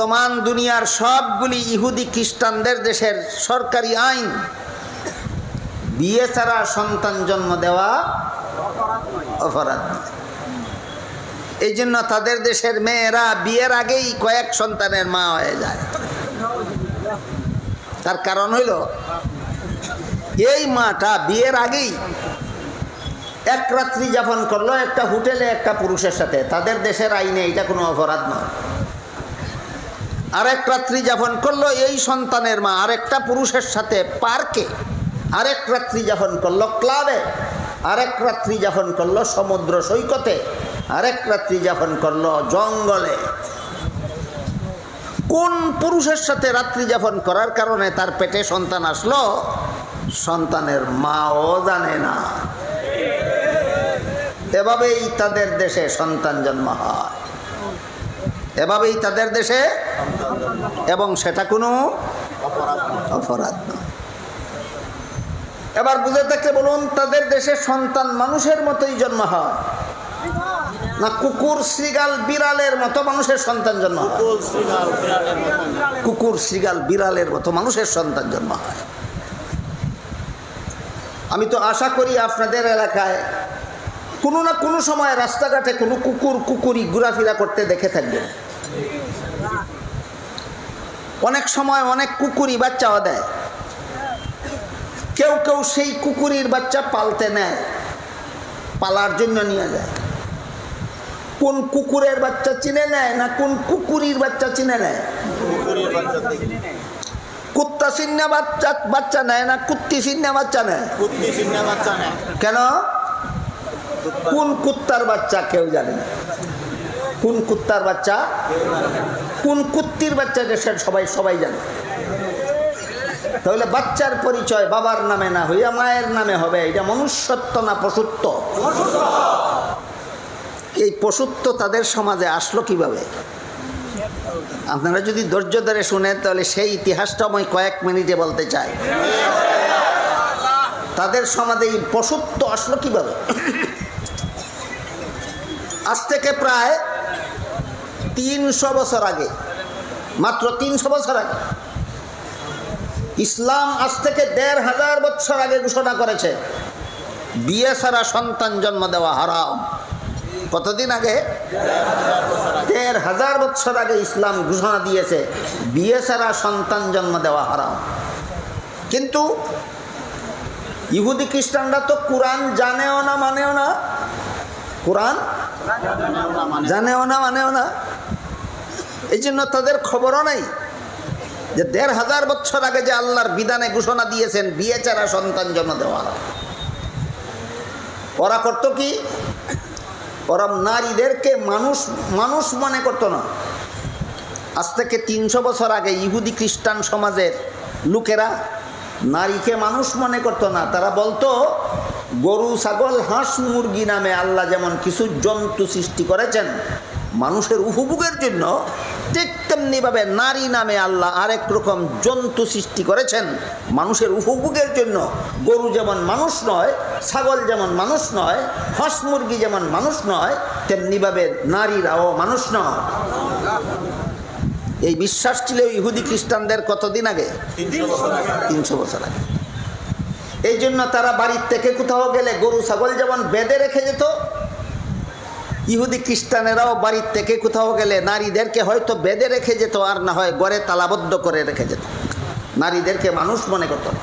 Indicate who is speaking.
Speaker 1: বর্তমান দুনিয়ার সবগুলি ইহুদি খ্রিস্টানদের দেশের সরকারি আইন। বিয়ে ছাড়া সন্তান জন্ম দেওয়া অপরাধ। এই জন্য তাদের দেশের মেয়েরা বিয়ের আগেই কয়েক সন্তানের মা হয়ে যায়। তার কারণ হইল, এই মাটা বিয়ের আগেই এক রাত্রি যাপন করল একটা হোটেলে একটা পুরুষের সাথে। তাদের দেশের আইনে এটা কোনো অপরাধ নয়। আরেক রাত্রি যাপন করল এই সন্তানের মা, আরেকটা পুরুষের সাথে পার্কে, আরেক রাত্রি যাপন করল ক্লাবে, আরেক রাত্রি যাপন করল সমুদ্র সৈকতে, আরেক রাত্রি যাপন করল জঙ্গলে। কোন পুরুষের সাথে রাত্রি যাপন করার কারণে তার পেটে সন্তান আসলো? সন্তানের মাও জানে না। এভাবেই তাদের দেশে সন্তান জন্ম হয়। এভাবেই তাদের দেশে এবং সেটা কোনো অপরাধ নয়। এবার বুঝে থাকলে বলুন, তাদের দেশে সন্তান মানুষের মতোই জন্ম হয়। না কুকুর শ্রীগাল বিড়ালের মতো মানুষের সন্তান জন্ম কুকুর শ্রীগাল বিড়ালের মতো মানুষের সন্তান জন্ম হয়। আমি তো আশা করি আপনাদের এলাকায় কোনো না কোনো সময় রাস্তাঘাটে কোনো কুকুর কুকুরি ঘোরাফেরা করতে দেখে থাকবেন অনেক সময় অনেক কুকুরি বাচ্চাও দেয়। কেউ কেউ সেই কুকুরির বাচ্চা পালতে নেয়, পালার জন্য নিয়ে যায়। কোন কুকুরের বাচ্চা চিনে নেয় না কোন কুকুরির বাচ্চা চিনে নেয়? কুত্তা চিন্না বাচ্চা বাচ্চা নেয় না কুত্তি চিন্না বাচ্চা নেয়? কেন? কোন কুত্তার বাচ্চা কেউ জানে না। কোন কুত্তার বাচ্চা? কোন কুত্তির বাচ্চা দেশের সবাই সবাই জানে। তাহলে বাচ্চার পরিচয় বাবার নামে না হইয়া মায়ের নামে হবে, এটা মনুষ্যত্ব না পশুত্ব? এই পশুত্ব তাদের সমাজে আসলো কীভাবে? আপনারা যদি ধৈর্য ধরে শুনেন, তাহলে সেই ইতিহাসটা আমি কয়েক মিনিটে বলতে চাই। তাদের সমাজে এই পশুত্ব আসলো কীভাবে? আজ থেকে প্রায় তিনশো বছর আগে, মাত্র তিনশো বছর আগে, ইসলাম আজ থেকে দেড় হাজার বছর আগে ঘোষণা করেছে, বিয়ে ছাড়া সন্তান জন্ম দেওয়া হারাম। কতদিন আগে? দেড় হাজার বছর আগে ইসলাম ঘোষণা দিয়েছে, বিয়ে ছাড়া সন্তান জন্ম দেওয়া হারাম। কিন্তু ইহুদি খ্রিস্টানরা তো কোরআন জানেও না, মানেও না। কোরআন? জানেও না, মানেও না। এই জন্য তাদের খবরও নেই যে দেড় হাজার বছর আগে যে আল্লাহর বিধানে ঘোষণা দিয়েছেন, বিয়ে ছাড়া সন্তান জন্ম দেওয়া ওরা করতো কি? ওরা নারীদেরকে মানুষ মানুষ মনে করতো না। আজ থেকে তিনশো বছর আগে ইহুদি খ্রিস্টান সমাজের লোকেরা নারীকে মানুষ মনে করতো না। তারা বলতো, গরু, ছাগল, হাঁস, মুরগি নামে আল্লাহ যেমন কিছু জন্তু সৃষ্টি করেছেন, মানুষের উপভোগের জন্য ঠিক তেমনিভাবে নারী নামে আল্লাহ আরেক রকম জন্তু সৃষ্টি করেছেন। মানুষের উপভোগের জন্য। গরু যেমন মানুষ নয়, ছাগল যেমন মানুষ নয়, হাঁস মুরগি যেমন মানুষ নয় তেমনিভাবে নারীরাও মানুষ নয়। এই বিশ্বাস ছিল ইহুদি খ্রিস্টানদের কতদিন আগে? তিনশো বছর আগে। এই জন্য তারা বাড়ির থেকে কোথাও গেলে গরু, ছাগল যেমন বেঁধে রেখে যেত ইহুদি খ্রিস্টানেরাও বাড়ির থেকে কোথাও গেলে নারীদেরকে হয়তো বেঁধে রেখে যেত আর না হয় গড়ে তালাবদ্ধ করে রেখে যেত। নারীদেরকে মানুষ মনে করতো না।